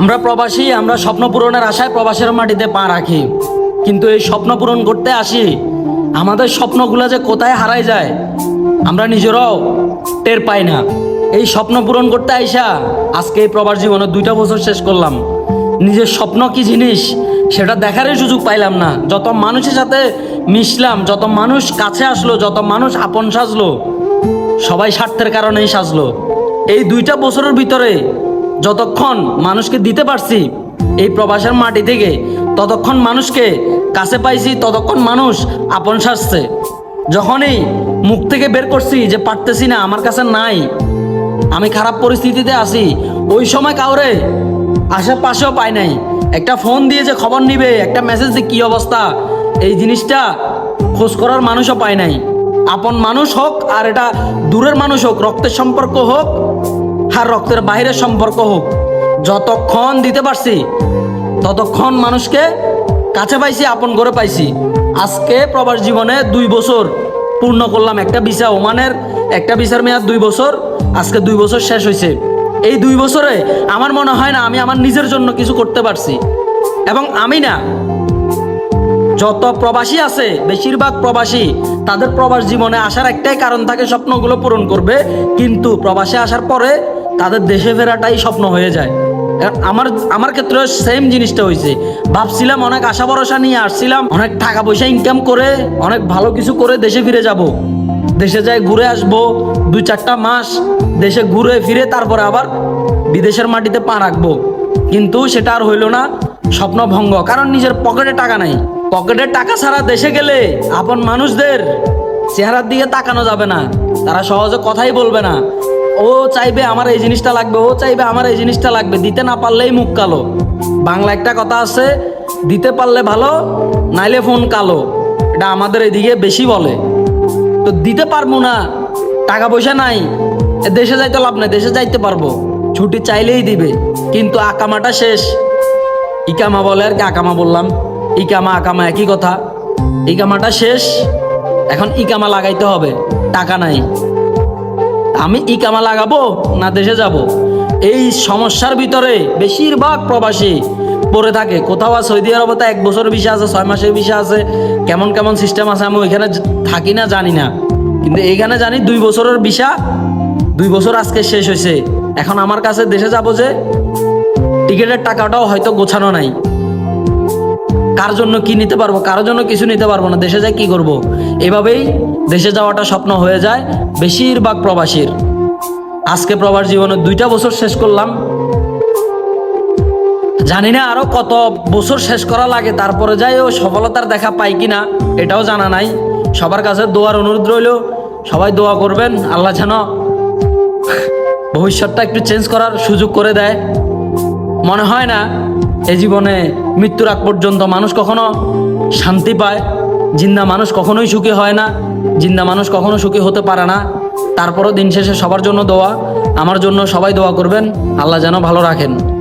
আমরা প্রবাসী, আমরা স্বপ্ন পূরণের আশায় প্রবাসের মাটিতে পা রাখি। কিন্তু এই স্বপ্ন পূরণ করতে আসি, আমাদের স্বপ্নগুলো যে কোথায় হারাই যায়, আমরা নিজেরাও টের পাই না। এই স্বপ্ন পূরণ করতে আইসা আজকে এই প্রবাস জীবনে দুইটা বছর শেষ করলাম। নিজের স্বপ্ন কি জিনিস, সেটা দেখারই সুযোগ পাইলাম না। যত মানুষের সাথে মিশলাম, যত মানুষ কাছে আসলো, যত মানুষ আপন সাজলো, সবাই স্বার্থের কারণেই সাজলো। এই দুইটা বছরের ভিতরে যতক্ষণ মানুষকে দিতে পারছি এই প্রবাসের মাটি থেকে, ততক্ষণ মানুষকে কাছে পাইছি, ততক্ষণ মানুষ আপন সাজছে যখনই মুখ থেকে বের করছি যে পারতেছি না, আমার কাছে নাই, আমি খারাপ পরিস্থিতিতে আছি, ওই সময় কাউরে আশেপাশেও পাই নাই। একটা ফোন দিয়ে যে খবর নিবে, একটা মেসেজ দিয়ে কী অবস্থা, এই জিনিসটা খোঁজ করার মানুষও পায় নাই। আপন মানুষ হোক আর এটা দূরের মানুষ হোক, রক্তের সম্পর্ক হোক আর রক্তের বাইরের সম্পর্ক হোক। যতক্ষণ দিতে পারছি, ততক্ষণ মানুষকে কাছে পাইছি, আপন করে পাইছি। আজকে প্রবাস জীবনে দুই বছর পূর্ণ করলাম একটা ভিসা, ওমানের একটা ভিসার মেয়াদ দুই বছর, আজকে দুই বছর শেষ হয়েছে এই দুই বছরে আমার মনে হয় না আমি আমার নিজের জন্য কিছু করতে পারছি। এবং আমি না, যত প্রবাসী আছে, বেশিরভাগ প্রবাসী তাদের প্রবাস জীবনে আসার একটাই কারণ থাকে, স্বপ্নগুলো পূরণ করবে। কিন্তু প্রবাসে আসার পরে তাদের দেশে ফেরাটাই স্বপ্ন হয়ে যায়। আমার আমার ক্ষেত্রে সেম জিনিসটা হয়েছে ভাবছিলাম অনেক আশা ভরসা নিয়ে আসছিলাম, অনেক টাকা পয়সা ইনকাম করে, অনেক ভালো কিছু করে দেশে ফিরে যাব। দেশে যাই ঘুরে আসব, দুই চারটা মাস দেশে ঘুরে ফিরে তারপরে আবার বিদেশের মাটিতে পা রাখব। কিন্তু সেটা আর হইল না, স্বপ্ন ভঙ্গ। কারণ নিজের পকেটে টাকা নাই। পকেটে টাকা ছাড়া দেশে গেলে আপন মানুষদের চেহারার দিকে তাকানো যাবে না। তারা সহজে কথাই বলবে না। ও চাইবে আমার এই জিনিসটা লাগবে, ও চাইবে আমার এই জিনিসটা লাগবে, দিতে না পারলেই মুখ কালো। বাংলা একটা কথা আছে, দিতে পারলে ভালো, নাইলে ফোন কালো। এটা আমাদের এদিকে বেশি বলে। তো দিতে পারব না, টাকা পয়সা নাই দেশে যাইতে লাভ নাই, দেশে যাইতে পারব। ছুটি চাইলেই দিবে, কিন্তু আকামাটা শেষ। ইকামা বলে আর কি, আকামা বললাম। ইকামা, আকামা একই কথা। ইকামাটা শেষ, এখন ইকামা লাগাইতে হবে, টাকা নাই। আমি ইকামা লাগাবো না দেশে যাব? এই সমস্যার ভিতরে বেশিরভাগ প্রবাসী পড়ে থাকে। কোথাও আর সৌদি আরবে এক বছর বিষয় আছে, ছয় মাসের বিষয় আছে। কেমন কেমন সিস্টেম আছে আমি ওইখানে থাকি না, জানি না। কিন্তু এইখানে জানি দুই বছরের বিষা দুই বছর আজকে শেষ হয়েছে। এখন আমার কাছে দেশে যাব যে টিকিটের টাকাটাও হয়তো গোছানো নাই। কার জন্য কি নিতে পারব কারোর জন্য কিছু নিতে পারব না। দেশে যাই কি করব। এভাবেই দেশে যাওয়াটা স্বপ্ন হয়ে যায় বেশিরভাগ প্রবাসীর। আজকে প্রবাস জীবনে দুইটা বছর শেষ করলাম। জানি না আরও কত বছর শেষ করা লাগে, তারপরে যাই ও সফলতার দেখা পাই কিনা, এটাও জানা নাই। সবার কাছে দোয়ার অনুরোধ রইল, সবাই দোয়া করবেন, আল্লাহ যেন ভবিষ্যৎটা একটু চেঞ্জ করার সুযোগ করে দেয়। মনে হয় না এই জীবনে মৃত্যুর আগ পর্যন্ত মানুষ কখনো শান্তি পায়, জিন্দা মানুষ কখনোই সুখী হয় না, জিন্দা মানুষ কখনো সুখী হতে পারে না। তারপরও দিন শেষে সবার জন্য দোয়া, আমার জন্য সবাই দোয়া করবেন, আল্লাহ যেন ভালো রাখেন।